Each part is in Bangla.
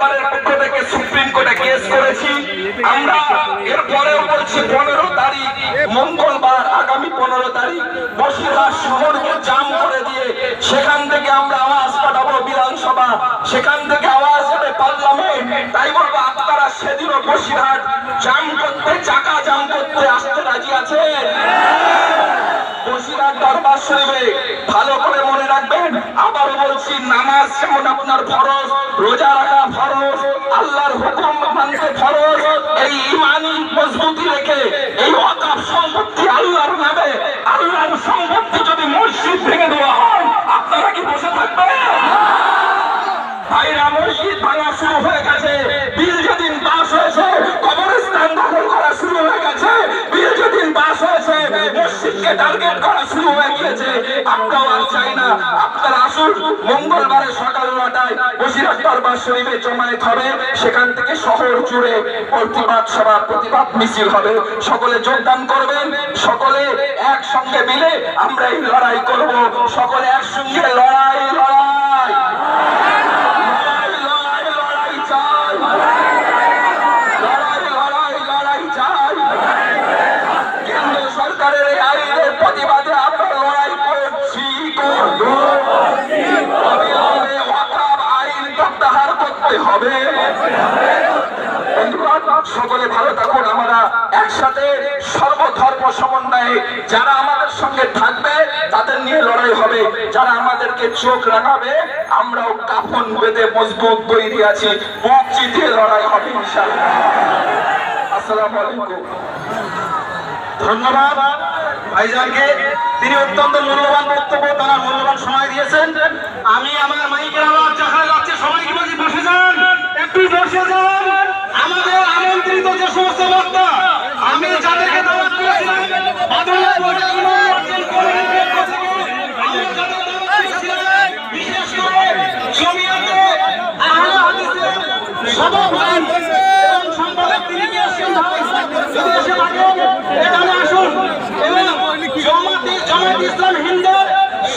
দরবারের পক্ষ থেকে সুপ্রিম কোর্টে কেস করেছি। আমরা এরপরেও বলছি পনেরো তারিখ, মঙ্গলবার, আগামী পনেরো তারিখ, বসিরহাট শহরকে জাম করে দিয়ে সেখান থেকে আমরা আওয়াজ পাঠাবো বিধানসভা। সেখান থেকে আওয়াজ হবে পার্লামেন্ট। তাই বলব আপনারা সেদিনও বসিরহাট জাম করতে, চাকা জাম করতে আসতে রাজি আছেন? বসিরহাট দরবার শরীফে ভালো করে রাখবেন? আবার বলছি, নামাজ যেমন আপনার ফরজ? রোজা রাখা ফরজ? আল্লাহর হুকুম মানতে ফরজ? এই ইমানি মজবুতি রেখে এই অকাপ সম্পত্তি আল্লাহর নামে, আল্লাহর সম্পত্তি যদি মসজিদ ভেঙে দেওয়া হয়, আপনারা কি বসে থাকবেন? ভাইরা, মসজিদ ভাঙা শুরু মসজিদকে টার্গেট করা শুরু হয়ে গিয়েছে। আমরাও আর চাই না। আপনারা আসুন, মঙ্গলবারে সকাল নটায় বসিরহাট দরবার শরীফে জমায়েত হবে। সেখান থেকে শহর জুড়ে প্রতিবাদ সভা, প্রতিবাদ মিছিল হবে। সকলে যোগদান করবেন। সকলে একসঙ্গে মিলে আমরা এই লড়াই করব। সকলে একসঙ্গে লড়াই। লড়াই লড়াই লড়াই চাই। সরকারের এই আইনের প্রতিবাদে আমরা লড়াই করছি আইন প্রত্যাহার করতে হবে। সকলে ভালো থাকুন, আমরা একসাথে সর্বধর্ম সমন্বয়ে যারা আমাদের সঙ্গে থাকবে, তাদের নিয়ে লড়াই হবে। যারা আমাদেরকে চোখ রাখাবে আমরাও কাফন বেঁধে মজবুত তৈরি আছি। বুক চিতিয়ে লড়াই হবে, ইনশাআল্লাহ। আসসালামু আলাইকুম। ধন্যবাদ। ভাইজানকে তিনি অত্যন্ত মূল্যবান বক্তব্য তারা মূল্যবান সময় দিয়েছেন। আমি আমার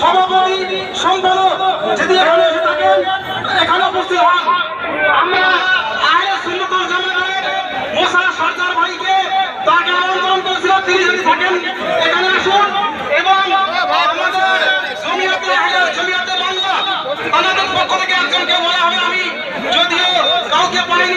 সভাপতি সম্পাদক যদি এখানে এসে থাকেন, এখানে উপস্থিত হন। আমরা আহলে সুন্নত জামাতের মোসা সরকার ভাইকে তাকে আমন্ত্রণ করেছিলাম। এবং আমাদের জমিয়াতে আহলে জমিয়াতে বাংলা আমাদের পক্ষ থেকে একজনকে বলা হবে, আমি যদিও কাউকে পাইনি